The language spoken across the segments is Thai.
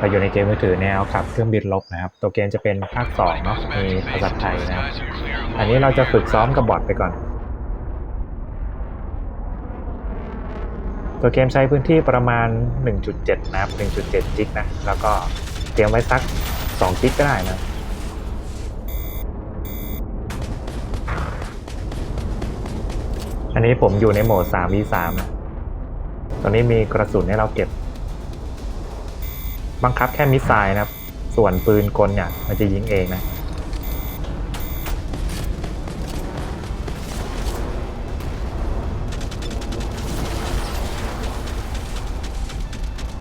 เราอยู่ในเกมมือถือแนวขับเครื่องบินลบนะครับ ตัวเกมจะเป็นภาคสองเนาะมีภาษาไทยนะครับ อันนี้เราจะฝึกซ้อมกับบอทไปก่อน ตัวเกมใช้พื้นที่ประมาณ 1.7 นะครับ 1.7 จิกนะ แล้วก็เตรียมไว้สัก 2 จิกก็ได้นะอันนี้ผมอยู่ในโหมด 3v3 นะตอนนี้มีกระสุนให้เราเก็บ บังคับแค่มิสไซล์นะครับ ส่วนปืนกลเนี่ย มันจะยิงเองนะ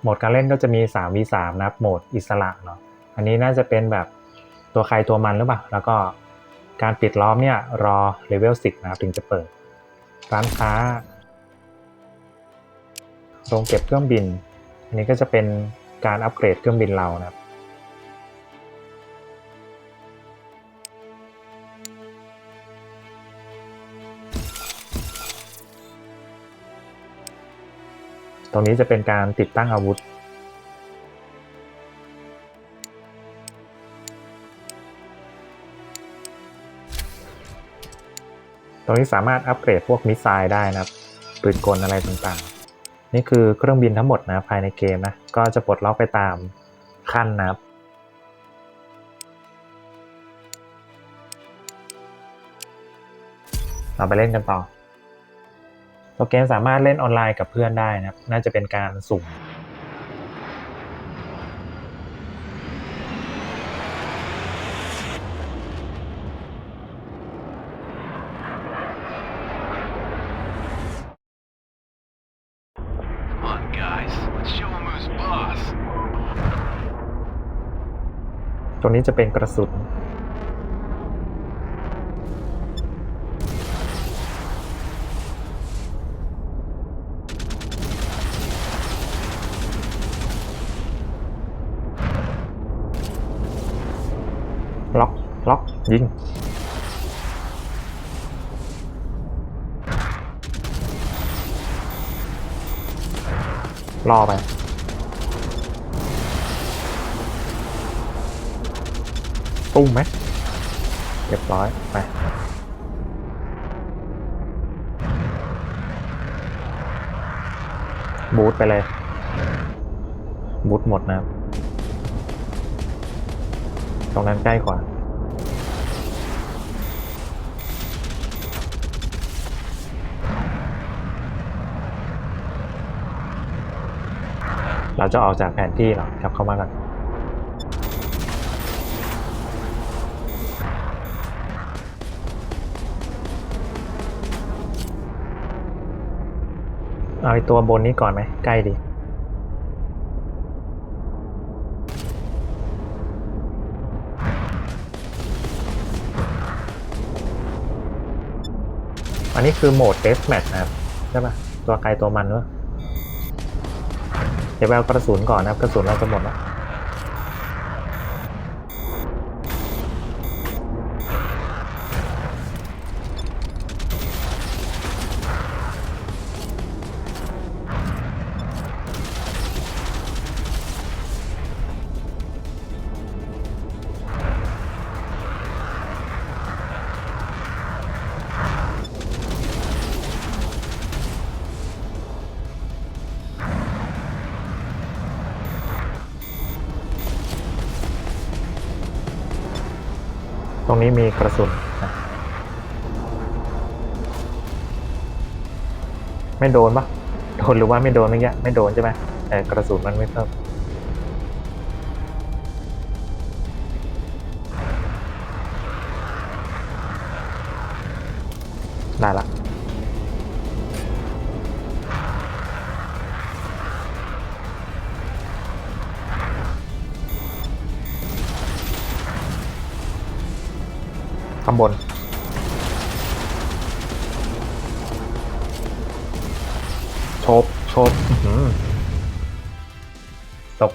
โหมดการเล่นก็จะมี 3v3 นะครับโหมดอิสระเนาะอันนี้น่าจะเป็นแบบตัวใครตัวมันหรือเปล่า แล้วก็การปิดล้อมเนี่ยรอเลเวล10 นะครับ ถึงจะเปิด ร้านค้าโรงเก็บเครื่องบิน อันนี้ก็จะเป็น การอัปเกรดเครื่องบินเรานะครับตรงนี้จะเป็นการติดตั้งอาวุธ ตรงนี้สามารถอัปเกรดพวกมิสไซล์ได้นะครับปืนกลอะไรต่างๆ นี่คือเครื่องบินทั้งหมดนะภายในเกมนะ ก็จะปลดล็อกไปตามขั้นนะครับเราไปเล่นกันต่อ ตัวเกมสามารถเล่นออนไลน์กับเพื่อนได้นะครับ น่าจะเป็นการสุ่ม ตรงนี้จะเป็นกระสุน ล็อก ล็อก ยิงรอไป ตุ้มไหมเรียบร้อย ไปบูทไปเลย บูทหมดนะครับ ตรงนั้นใกล้กว่า เราจะออกจากแผนที่หรอกลับเข้ามากัน เอาไอตัวบนนี้ก่อนไหมใกล้ดีอันนี้คือโหมดเ e สแมทนะครับใช่ปะตัวไกลตัวมันวะเดี๋ยวไปเอากระสุนก่อนนะครับ กระสุนเราจะหมดแล้ว ตรงนี้มีกระสุนนะไม่โดนปะโดนหรือว่าไม่โดนเมื่อกี้ไม่โดนใช่ไหมแต่กระสุนมันไม่เพิ่มได้ละ บชบตก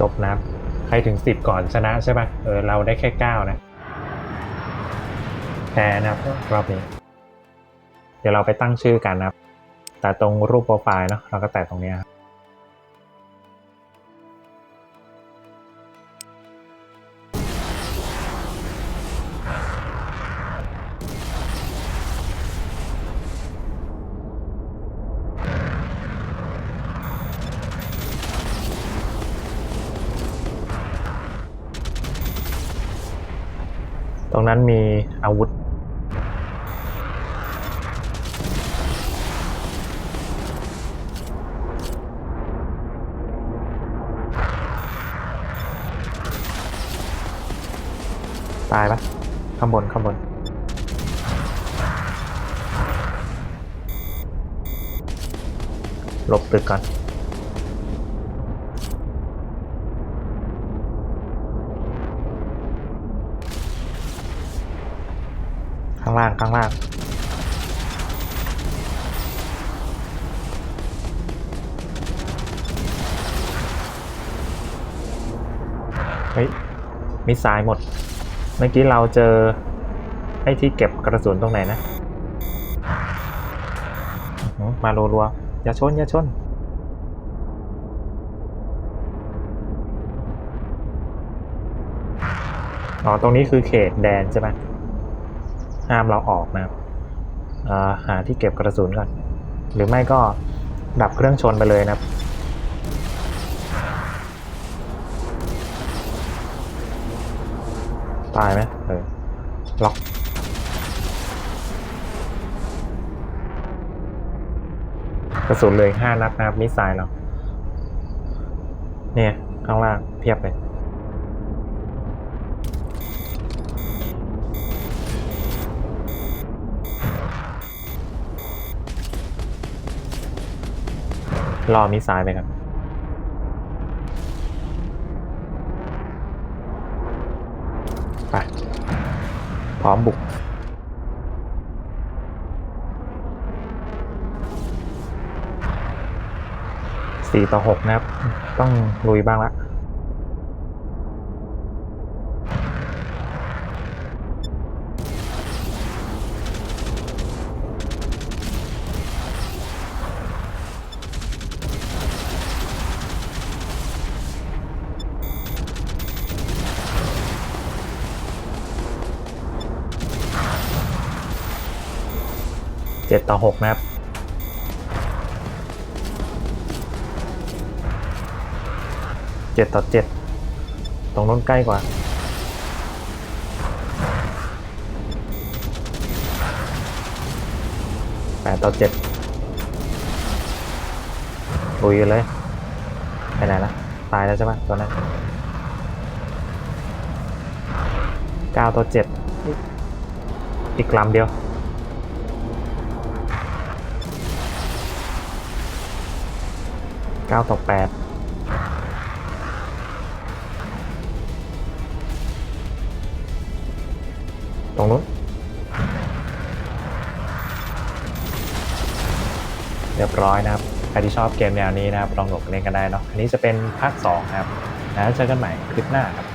จบนับใครถึงสิบก่อนชนะใช่ปะเออ เราได้แค่เก้านะแพ้นะครับรอบนี้ เดี๋ยวเราไปตั้งชื่อกันนะครับ แต่ตรงรูปโปรไฟล์เนาะเราก็แตะตรงนี้ครับ รงนั้นมีอาวุธ ตายปะข้างบนข้างบนหลบตึกก่อน ข้างล่างข้างล่างเฮ้ยมิสไซล์หมด เมื่อกี้เราเจอไอ้ที่เก็บกระสุนตรงไหนนะมารัวๆอย่าชนอย่าชนอ๋อ ตรงนี้คือเขตแดนใช่ไหม ห้ามเราออกนะครับหาที่เก็บกระสุนก่อน หรือไม่ก็ดับเครื่องชนไปเลยนะครับตายไหมเออล็อกกระสุนเลยห้านัดนะครับมิสไซล์เราเนี่ยข้างล่างเพียบเลย รอมิซ้ายไปครับไปพร้อมบุกสี่ต่อหกนะครับ ต้องลุยบ้างละ เจ็ดต่อหกนะครับเจ็ดต่อเจ็ดตรงนู้นใกล้กว่าแปดต่อเจ็ดลุยกันเลย ไปไหนละตายแล้วใช่ไหมตัวนั้นเก้าต่อเจ็ดอีกลำเดียว 9 ต่อ 8ตรงนู้นเรียบร้อยนะครับ ใครที่ชอบเกมแนวนี้นะครับ ลองโหลดเล่นกันได้เนาะ อันนี้จะเป็นภาค2ครับ แล้วเจอกันใหม่คลิปหน้าครับ